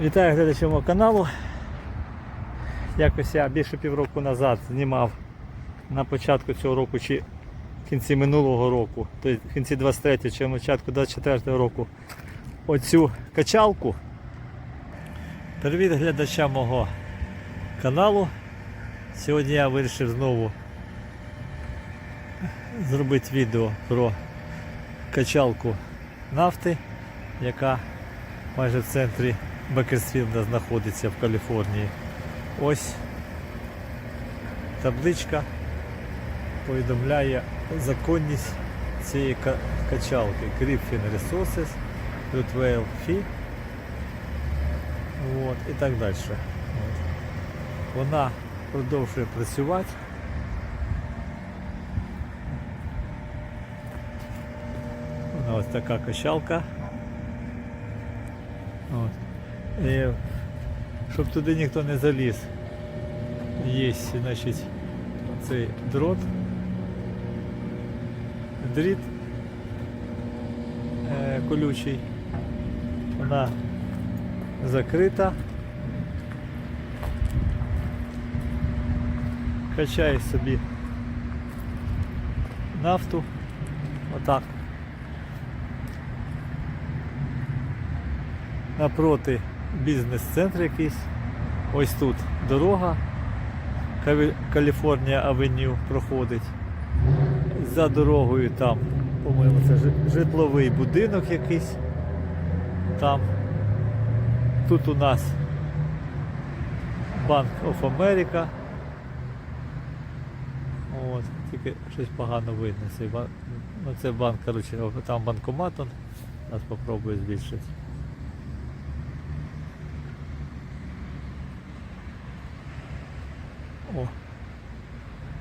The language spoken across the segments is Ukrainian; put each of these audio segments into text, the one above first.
Вітаю глядачів мого каналу. Якось я більше півроку назад знімав на початку цього року чи в кінці минулого року, тобто в кінці 23 чи початку 24 року оцю качалку. Привіт глядачам мого каналу. Сьогодні я вирішив знову зробити відео про качалку нафти, яка майже в центрі Бекерсфілда знаходиться в Каліфорнії. Ось табличка повідомляє законність цієї ка- качалки Griffin Resources, Rutwell Fee От, і так далі. От. Вона продовжує працювати. Вона ось така качалка. От. І, щоб туди ніхто не заліз, є значить, цей дрот, дріт е, колючий. Вона закрита. Качає собі нафту. Отак. Напроти бізнес-центр якийсь. Ось тут дорога. Каліфорнія Авеню проходить. За дорогою там, по-моєму, це житловий будинок якийсь. Там. Тут у нас Банк of America. От, тільки щось погано видно. Ну, це банк, коротше, там банкомат он. Зараз спробую збільшити. О.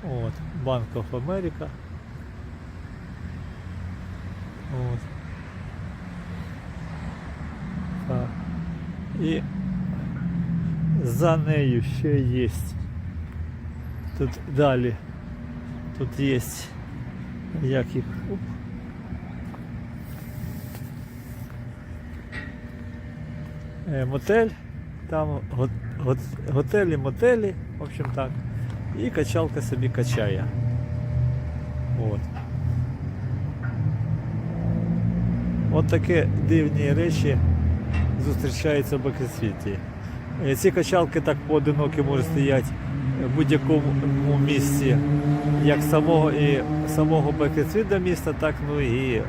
От, Банк of America. Так. І за нею ще є. Тут далі. Тут є як їх. Оп. Е, Мотель. Там го- го- готелі, мотелі, в общем так. І качалка собі качає. От. От такі дивні речі зустрічаються в Бакерсвіті. Е, Ці качалки так поодинокі можуть стояти в будь-якому місці, як самого і самого Бакерсвіта міста, так ну і, е,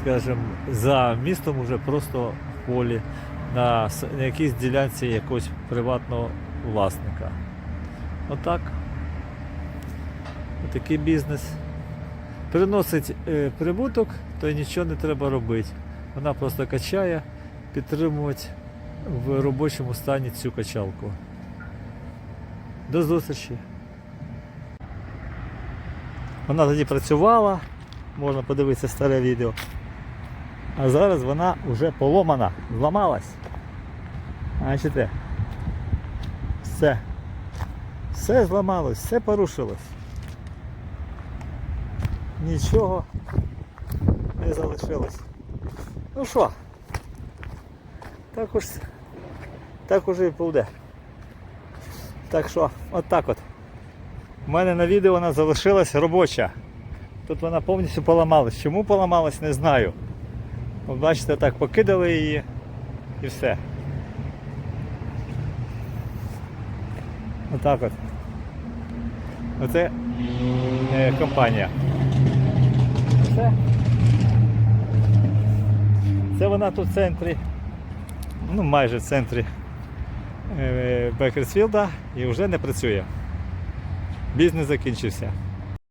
скажімо, за містом уже просто в полі на якійсь ділянці якогось приватного власника. Отак. Отакий бізнес. Приносить е, прибуток, то й нічого не треба робити. Вона просто качає, підтримувати в робочому стані цю качалку. До зустрічі. Вона тоді працювала, можна подивитися старе відео. А зараз вона вже поломана, зламалась. Бачите? Все. Все зламалось, все порушилось. Нічого не залишилось. Ну що, так уж так уже і буде. Так що, от так от. У мене на відео вона залишилась робоча. Тут вона повністю поламалась. Чому поламалась, не знаю. Бачите, так покидали її і все. Отак от. Оце е, компанія. Це Це вона тут в центрі, ну майже в центрі е, Бекерсфілда і вже не працює. Бізнес закінчився.